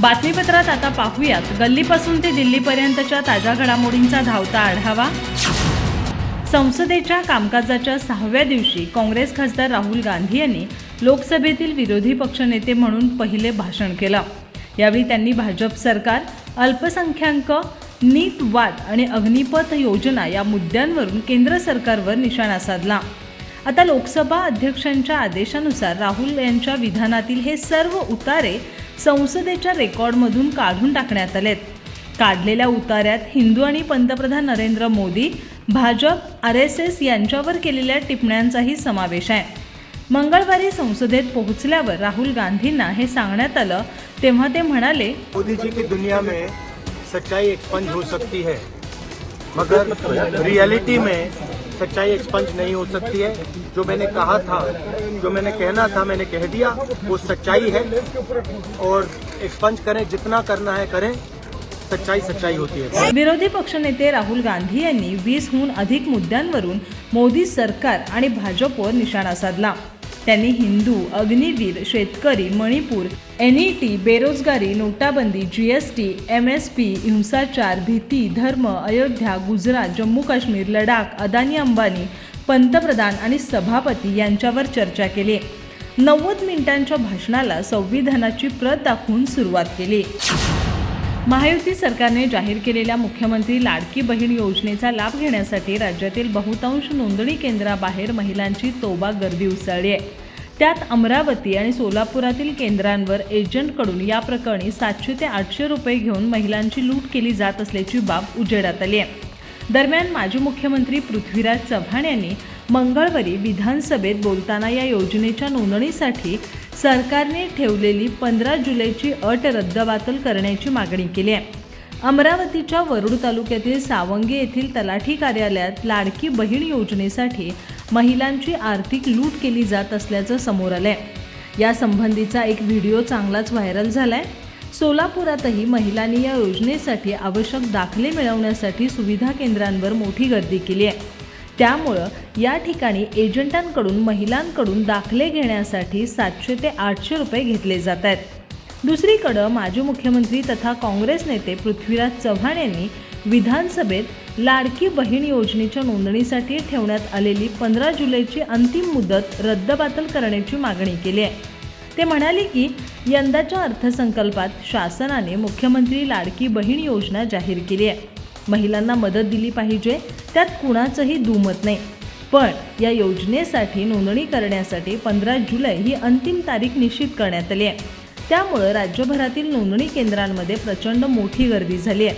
बातमीपत्रात आता पाहूयात. गल्लीपासून ते दिल्लीपर्यंतच्या ताज्या घडामोडींचा धावता आढावा. संसदेच्या कामकाजाच्या सहाव्या दिवशी काँग्रेस खासदार राहुल गांधी यांनी लोकसभेतील विरोधी पक्षनेते म्हणून पहिले भाषण केलं. यावेळी त्यांनी भाजप सरकार अल्पसंख्याक नीट वाद आणि अग्निपथ योजना या मुद्द्यांवरून केंद्र सरकारवर निशाणा साधला. आता लोकसभा अध्यक्षांच्या आदेशानुसार राहुल यांच्या विधानातील हे सर्व उतारे संसदेच्या रेकॉर्डमधून काढून टाकण्यात आलेत. काढलेल्या उतार्यात हिंदू आणि पंतप्रधान Narendra Modi Bhajap R S S यांच्यावर केलेल्या टिप्पण्यांचाही समावेश आहे. मंगळवारी संसदेत पोहोचल्यावर राहुल गांधींना हे सांगण्यात आलं तेव्हा ते म्हणाले मोदीजी की दुनिया में सच्चाई एक्सपंज हो सकती है। मगर रियलिटी में सच्चाई एक्सपंज नहीं हो सकती है। जो मैंने कहा था जो मैंने कहना था मैंने कह दिया वो सच्चाई है। और एक्सपंज करें जितना करना है करें सच्चाई सच्चाई होती है। विरोधी पक्षनेते राहुल गांधी यांनी वीसहून अधिक मुद्द्यांवरून मोदी सरकार आणि भाजपवर निशाणा साधला. त्यांनी हिंदू अग्निवीर शेतकरी मणिपूर एन ई टी बेरोजगारी नोटाबंदी G S T M S P हिंसाचार भीती धर्म अयोध्या गुजरात जम्मू काश्मीर लडाख अदानी अंबानी पंतप्रधान आणि सभापती यांच्यावर चर्चा केली. नव्वद मिनिटांच्या भाषणाला संविधानाची प्रत दाखवून सुरुवात केली. महायुती सरकारने जाहीर केलेल्या मुख्यमंत्री लाडकी बहीण योजनेचा लाभ घेण्यासाठी राज्यातील बहुतांश नोंदणी केंद्राबाहेर महिलांची तोबा गर्दी उसळली आहे. त्यात अमरावती आणि सोलापुरातील केंद्रांवर एजंटकडून या प्रकरणी सातशे ते आठशे रुपये घेऊन महिलांची लूट केली जात असल्याची बाब उजेडात आली आहे. दरम्यान माजी मुख्यमंत्री पृथ्वीराज चव्हाण यांनी मंगळवारी विधानसभेत बोलताना या योजनेच्या नोंदणीसाठी सरकारने ठेवलेली पंधरा जुलैची अट रद्दबातल करण्याची मागणी केली आहे. अमरावतीच्या वरुड तालुक्यातील सावंगी येथील तलाठी कार्यालयात लाडकी बहीण योजनेसाठी महिलांची आर्थिक लूट केली जात असल्याचं समोर आलंय. यासंबंधीचा एक व्हिडिओ चांगलाच व्हायरल झालाय. सोलापुरातही महिलांनी या योजनेसाठी आवश्यक दाखले मिळवण्यासाठी सुविधा केंद्रांवर मोठी गर्दी केली आहे. त्यामुळं या ठिकाणी एजंटांकडून महिलांकडून दाखले घेण्यासाठी सातशे ते आठशे रुपये घेतले जात आहेत. दुसरीकडं माजी मुख्यमंत्री तथा काँग्रेस नेते पृथ्वीराज चव्हाण यांनी विधानसभेत लाडकी बहीण योजनेच्या नोंदणीसाठी ठेवण्यात आलेली पंधरा जुलैची अंतिम मुदत रद्दबातल करण्याची मागणी केली आहे. ते म्हणाले की यंदाच्या अर्थसंकल्पात शासनाने मुख्यमंत्री लाडकी बहीण योजना जाहीर केली आहे. महिलांना मदत दिली पाहिजे त्यात कुणाचंही दुमत नाही. पण या योजनेसाठी नोंदणी करण्यासाठी पंधरा जुलै ही अंतिम तारीख निश्चित करण्यात आली आहे. त्यामुळं राज्यभरातील नोंदणी केंद्रांमध्ये प्रचंड मोठी गर्दी झाली आहे.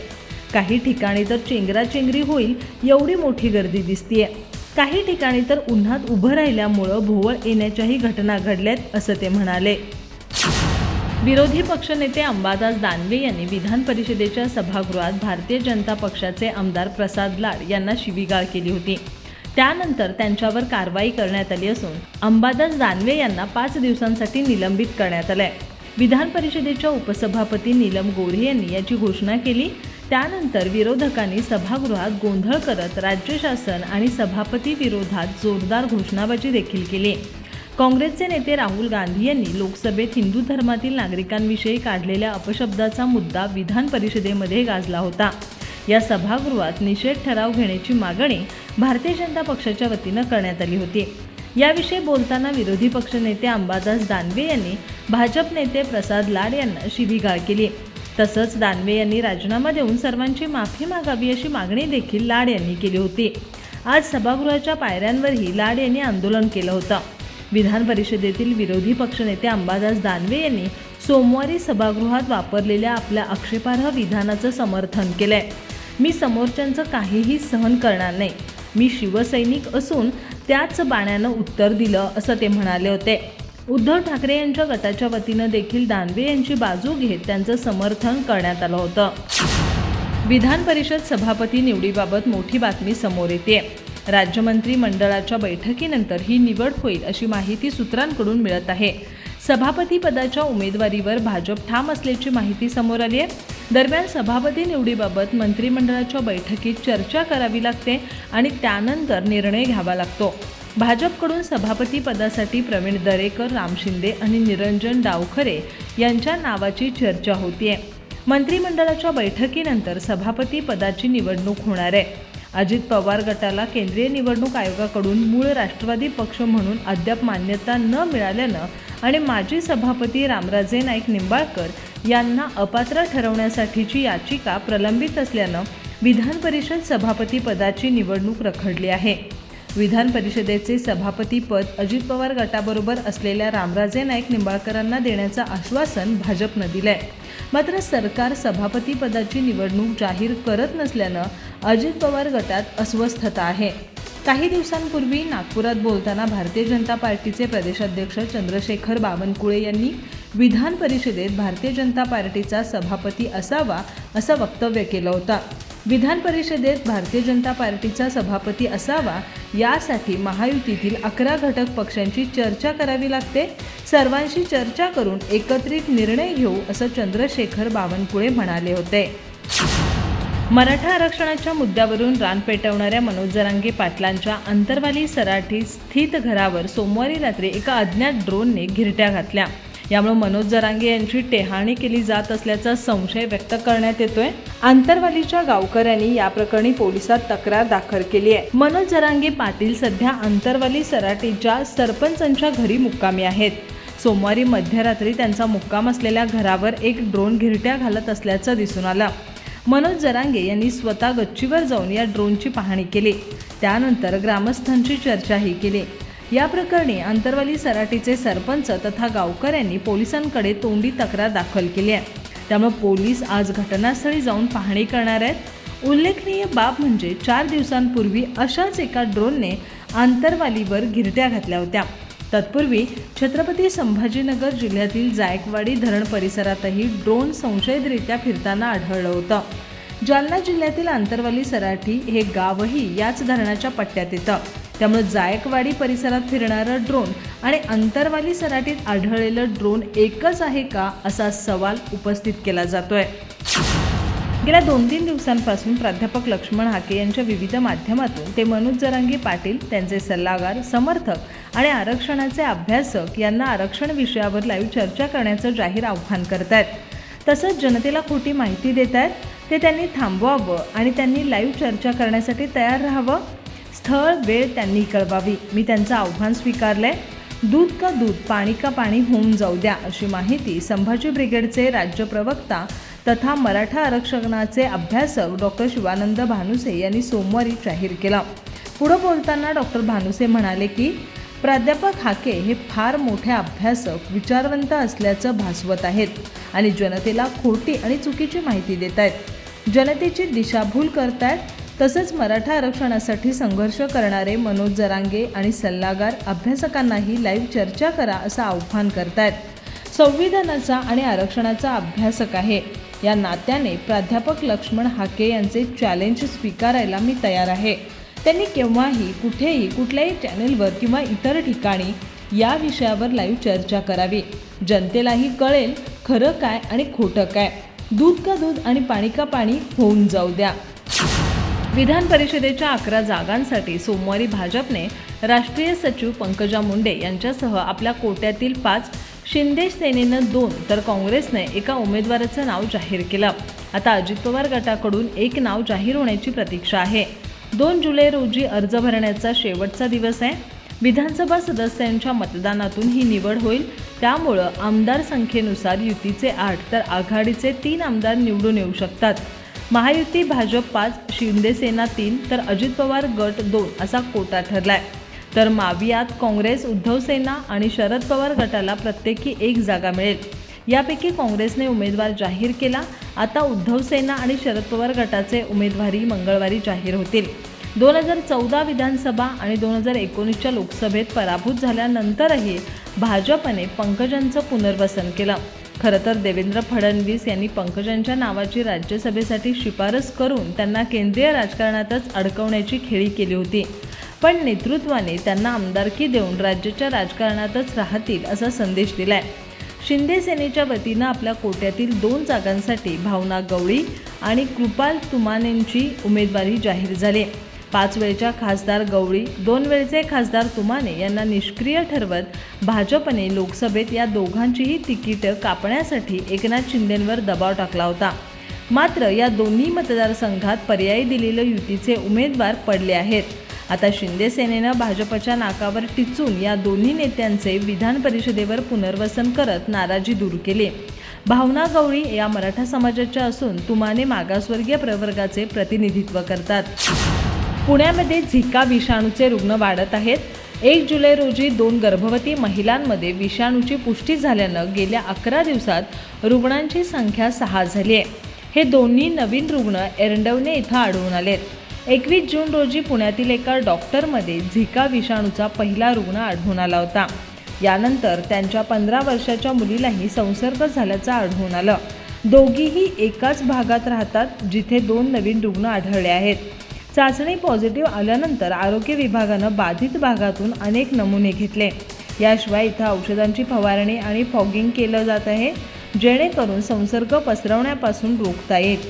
काही ठिकाणी तर चेंगराचेंगरी होईल एवढी मोठी गर्दी दिसतीये. काही ठिकाणी तर उन्हात उभं राहिल्यामुळं भोवळ येण्याच्याही घटना घडल्यात असं ते म्हणाले. विरोधी पक्षनेते अंबादास दानवे यांनी विधान परिषदेच्या सभागृहात भारतीय जनता पक्षाचे आमदार प्रसाद लाड यांना शिवीगाळ केली होती. त्यानंतर त्यांच्यावर कारवाई करण्यात आली असून अंबादास दानवे यांना पाच दिवसांसाठी निलंबित करण्यात आलंय. विधान परिषदेच्या उपसभापती नीलम गोऱ्हे यांनी याची घोषणा केली. त्यानंतर विरोधकांनी सभागृहात गोंधळ करत राज्य शासन आणि सभापती विरोधात जोरदार घोषणाबाजी देखील केली. काँग्रेसचे नेते राहुल गांधी यांनी लोकसभेत हिंदू धर्मातील नागरिकांविषयी काढलेल्या अपशब्दाचा मुद्दा विधान परिषदेमध्ये गाजला होता. या सभागृहात निषेध ठराव घेण्याची मागणी भारतीय जनता पक्षाच्या वतीनं करण्यात आली होती. याविषयी बोलताना विरोधी पक्षनेते अंबादास दानवे यांनी भाजप नेते प्रसाद लाड यांना शिवीगाळ केली. तसंच दानवे यांनी राजीनामा देऊन सर्वांची माफी मागावी अशी मागणी देखील लाड यांनी केली होती. आज सभागृहाच्या पायऱ्यांवरही लाड यांनी आंदोलन केलं होतं. विधान परिषदेतील विरोधी पक्षनेते अंबादास दानवे यांनी सोमवारी सभागृहात वापरलेल्या आपल्या आक्षेपार्ह विधानाचं समर्थन केलंय. मी समोरच्यांचं काहीही सहन करणार नाही. मी शिवसैनिक असून त्याच बाण्यानं उत्तर दिलं असं ते म्हणाले होते. उद्धव ठाकरे यांच्या गटाच्या वतीनं देखील दानवे यांची बाजू घेत त्यांचं समर्थन करण्यात आलं होतं. विधान परिषद सभापती निवडीबाबत मोठी बातमी समोर येते राज्यमंत्री मंडळाच्या बैठकीनंतर ही निवड होईल अशी माहिती सूत्रांकडून मिळत आहे. सभापती पदाच्या उमेदवारीवर भाजप ठाम असल्याची माहिती समोर आली आहे. दरम्यान सभापती निवडीबाबत मंत्रिमंडळाच्या बैठकीत चर्चा करावी लागते आणि त्यानंतर निर्णय घ्यावा लागतो. भाजपकडून सभापती पदासाठी प्रवीण दरेकर राम शिंदे आणि निरंजन डावखरे यांच्या नावाची चर्चा होतीये. मंत्रिमंडळाच्या बैठकीनंतर सभापती पदाची निवडणूक होणार आहे. अजित पवार गटाला केंद्रीय निवडणूक आयोगाकडून मूळ राष्ट्रवादी पक्ष म्हणून अद्याप मान्यता न मिळाल्यानं आणि माजी सभापती रामराजे नाईक निंबाळकर यांना अपात्र ठरवण्यासाठीची याचिका प्रलंबित असल्यानं विधान परिषद सभापती पदाची निवडणूक रखडली आहे. विधान परिषदेचे सभापतीपद अजित पवार गटाबरोबर असलेल्या रामराजे नाईक निंबाळकरांना देण्याचं आश्वासन भाजपनं दिलंय. मात्र सरकार सभापती पदाची निवडणूक जाहीर करत नसल्यानं अजित पवार गटात अस्वस्थता आहे. काही दिवसांपूर्वी नागपुरात बोलताना भारतीय जनता पार्टीचे प्रदेशाध्यक्ष चंद्रशेखर बावनकुळे यांनी विधान परिषदेत भारतीय जनता पार्टीचा सभापती असावा असं वक्तव्य केलं होतं. विधान परिषदेत भारतीय जनता पार्टीचा सभापती असावा यासाठी महायुतीतील अकरा घटक पक्षांची चर्चा करावी लागते. सर्वांशी चर्चा करून एकत्रित निर्णय घेऊ असं चंद्रशेखर बावनकुळे म्हणाले होते. मराठा आरक्षणाच्या मुद्द्यावरून रान पेटवणाऱ्या मनोज जरांगे पाटलांच्या अंतरवाली सराठी स्थित घरावर सोमवारी रात्री एका अज्ञात ड्रोनने घिरट्या घातल्या. यामुळे मनोज जरांगे यांची टेहाणी केली जात असल्याचा संशय व्यक्त करण्यात येतोय. आंतरवालीच्या गावकऱ्यांनी या प्रकरणी पोलिसात तक्रार दाखल केली आहे. मनोज जरांगे पाटील सध्या आंतरवाली सराटीच्या सरपंचांच्या घरी मुक्कामी आहेत. सोमवारी मध्यरात्री त्यांचा मुक्काम असलेल्या घरावर एक ड्रोन घिरट्या घालत असल्याचं दिसून आलं. मनोज जरांगे यांनी स्वतः गच्चीवर जाऊन या ड्रोनची पाहणी केली. त्यानंतर ग्रामस्थांची चर्चाही केली. या प्रकरणी आंतरवाली सराटीचे सरपंच तथा गावकऱ्यांनी पोलिसांकडे तोंडी तक्रार दाखल केली आहे. त्यामुळे पोलीस आज घटनास्थळी जाऊन पाहणी करणार आहेत. उल्लेखनीय बाब म्हणजे चार दिवसांपूर्वी अशाच एका ड्रोनने आंतरवालीवर घिरट्या घातल्या होत्या. तत्पूर्वी छत्रपती संभाजीनगर जिल्ह्यातील जायकवाडी धरण परिसरातही ड्रोन संशयितरित्या फिरताना आढळलं होतं. जालना जिल्ह्यातील आंतरवाली सराठी हे गावही याच धरणाच्या पट्ट्यात येतं. त्यामुळे जायकवाडी परिसरात फिरणारं ड्रोन आणि अंतरवाली सराटीत आढळलेलं ड्रोन एकच आहे का असा सवाल उपस्थित केला जातोय. गेल्या दोन तीन दिवसांपासून प्राध्यापक लक्ष्मण हाके यांच्या विविध माध्यमातून ते मनोज जरांगी पाटील त्यांचे सल्लागार समर्थक आणि आरक्षणाचे अभ्यासक यांना आरक्षण विषयावर लाईव्ह चर्चा करण्याचं जाहीर आव्हान आहेत तसंच जनतेला खोटी माहिती देत आहेत ते त्यांनी थांबवावं आणि त्यांनी लाईव्ह चर्चा करण्यासाठी तयार राहावं स्थळ वेळ त्यांनी कळवावी. मी त्यांचं आव्हान स्वीकारलं आहे दूध का दूध पाणी का पाणी होऊन जाऊ द्या अशी माहिती संभाजी ब्रिगेडचे राज्य प्रवक्ता तथा मराठा आरक्षणाचे अभ्यासक डॉक्टर शिवानंद भानुसे यांनी सोमवारी जाहीर केला. पुढं बोलताना डॉक्टर भानुसे म्हणाले की प्राध्यापक हाके हे फार मोठे अभ्यासक विचारवंत असल्याचं भासवत आहेत आणि जनतेला खोटी आणि चुकीची माहिती देत आहेत जनतेची दिशाभूल करतायत तसंच मराठा आरक्षणासाठी संघर्ष करणारे मनोज जरांगे आणि सल्लागार अभ्यासकांनाही लाईव्ह चर्चा करा असं आव्हान करतायत. संविधानाचा आणि आरक्षणाचा अभ्यासक आहे. या नात्याने प्राध्यापक लक्ष्मण हाके यांचे चॅलेंज स्वीकारायला मी तयार आहे. त्यांनी केव्हाही कुठेही कुठल्याही चॅनेलवर किंवा इतर ठिकाणी या विषयावर लाईव्ह चर्चा करावी. जनतेलाही कळेल खरं काय आणि खोटं काय. दूध का दूध आणि पाणी का पाणी होऊन जाऊ द्या. विधान परिषदेच्या अकरा जागांसाठी सोमवारी भाजपने राष्ट्रीय सचिव पंकजा मुंडे यांच्यासह आपल्या कोट्यातील पाच शिंदे सेनेनं दोन तर काँग्रेसने एका उमेदवाराचं नाव जाहीर केलं. आता अजित पवार गटाकडून एक नाव जाहीर होण्याची प्रतीक्षा आहे. दोन जुलै रोजी अर्ज भरण्याचा शेवटचा दिवस आहे. विधानसभा सदस्यांच्या मतदानातून ही निवड होईल. त्यामुळं आमदार संख्येनुसार युतीचे आठ तर आघाडीचे तीन आमदार निवडून येऊ शकतात. महायुती भाजप पाच शिंदेसेना तीन तर अजित पवार गट दोन असा कोटा ठरलाय. तर मावियात काँग्रेस उद्धव सेना आणि शरद पवार गटाला प्रत्येकी एक जागा मिळेल. यापैकी काँग्रेसने उमेदवार जाहीर केला. आता उद्धव सेना आणि शरद पवार गटाचे उमेदवारी मंगळवारी जाहीर होतील. दोन हजार चौदा विधानसभा आणि दोन हजार एकोणीसच्या लोकसभेत पराभूत झाल्यानंतरही भाजपने पंकजांचं पुनर्वसन केलं. खरं तर देवेंद्र फडणवीस यांनी पंकजांच्या नावाची राज्यसभेसाठी शिफारस करून त्यांना केंद्रीय राजकारणातच अडकवण्याची खेळी केली होती. पण नेतृत्वाने त्यांना आमदारकी देऊन राज्याच्या राजकारणातच राहतील असा संदेश दिलाय. शिंदे सेनेच्या वतीनं आपल्या कोट्यातील दोन जागांसाठी भावना गवळी आणि कृपाल तुमानेंची उमेदवारी जाहीर झाली. पाच वेळच्या खासदार गवळी दोन वेळचे खासदार तुमाने यांना निष्क्रिय ठरवत भाजपने लोकसभेत या दोघांचीही तिकीटं कापण्यासाठी एकनाथ शिंदेंवर दबाव टाकला होता. मात्र या दोन्ही मतदारसंघात पर्यायी दिलेले युतीचे उमेदवार पडले आहेत. आता शिंदे सेनेनं भाजपच्या नाकावर टिचून या दोन्ही नेत्यांचे विधान परिषदेवर पुनर्वसन करत नाराजी दूर केली. भावना गवळी या मराठा समाजाच्या असून तुमाने मागासवर्गीय प्रवर्गाचे प्रतिनिधित्व करतात. पुण्यामध्ये झिका विषाणूचे रुग्ण वाढत आहेत. एक जुलै रोजी दोन गर्भवती महिलांमध्ये विषाणूची पुष्टी झाल्यानं गेल्या अकरा दिवसात रुग्णांची संख्या सहा झाली आहे. हे दोन्ही नवीन रुग्ण एरंडवणे इथं आढळून आलेत. एकवीस जून रोजी पुण्यातील एका डॉक्टरमध्ये झिका विषाणूचा पहिला रुग्ण आढळून आला होता. यानंतर त्यांच्या पंधरा वर्षाच्या मुलीलाही संसर्ग झाल्याचं आढळून आलं. दोघीही एकाच भागात राहतात जिथे दोन नवीन रुग्ण आढळले आहेत. चाचणी पॉझिटिव्ह आल्यानंतर आरोग्य विभागानं बाधित भागातून अनेक नमुने घेतले. याशिवाय इथं औषधांची फवारणी आणि फॉगिंग केलं जात आहे जेणेकरून संसर्ग पसरवण्यापासून रोखता येईल.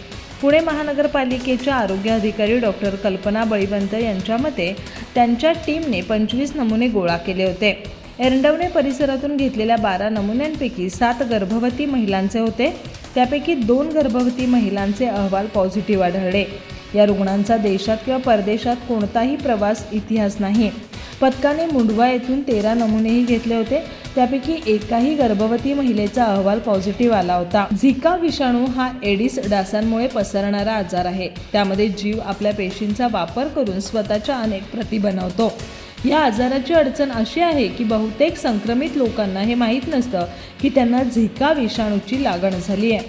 पुणे महानगरपालिकेच्या आरोग्य अधिकारी डॉक्टर कल्पना बळीवंत यांच्या मते त्यांच्या टीमने पंचवीस नमुने गोळा केले होते. एरंडवणे परिसरातून घेतलेल्या बारा नमुन्यांपैकी सात गर्भवती महिलांचे होते. त्यापैकी दोन गर्भवती महिलांचे अहवाल पॉझिटिव्ह आढळले. या रुग्णांचा देशात किंवा परदेशात कोणताही प्रवास इतिहास नाही. पथकाने मुंडवा येथून तेरा नमुनेही घेतले होते. त्यापैकी एकाही गर्भवती महिलेचा अहवाल पॉझिटिव्ह आला होता. झिका विषाणू हा एडिस डासांमुळे पसरणारा आजार आहे. त्यामध्ये जीव आपल्या पेशींचा वापर करून स्वतःच्या अनेक प्रती बनवतो. या आजाराची अडचण अशी आहे की बहुतेक संक्रमित लोकांना हे माहीत नसतं की त्यांना झिका विषाणूची लागण झाली आहे